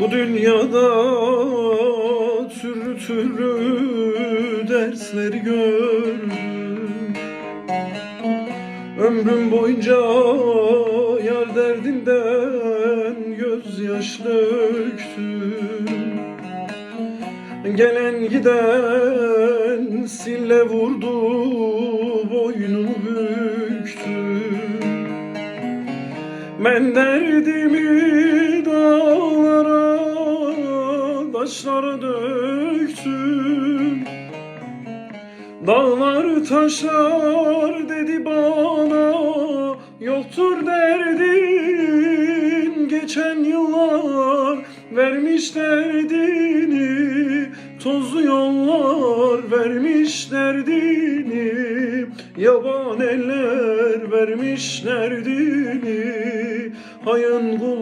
Bu dünyada türlü türlü dersleri gördüm. Ömrüm boyunca yar derdinden gözyaş döktüm Gelen giden sille vurdu boynumu büktüm. Ben derdimi taşlara döktüm. Dağlar taşlar dedi bana Yoktur derdin. Geçen yıllar Vermiş derdini tozlu yollar Vermiş derdini. Yaban eller Vermiş derdini. Hayın kul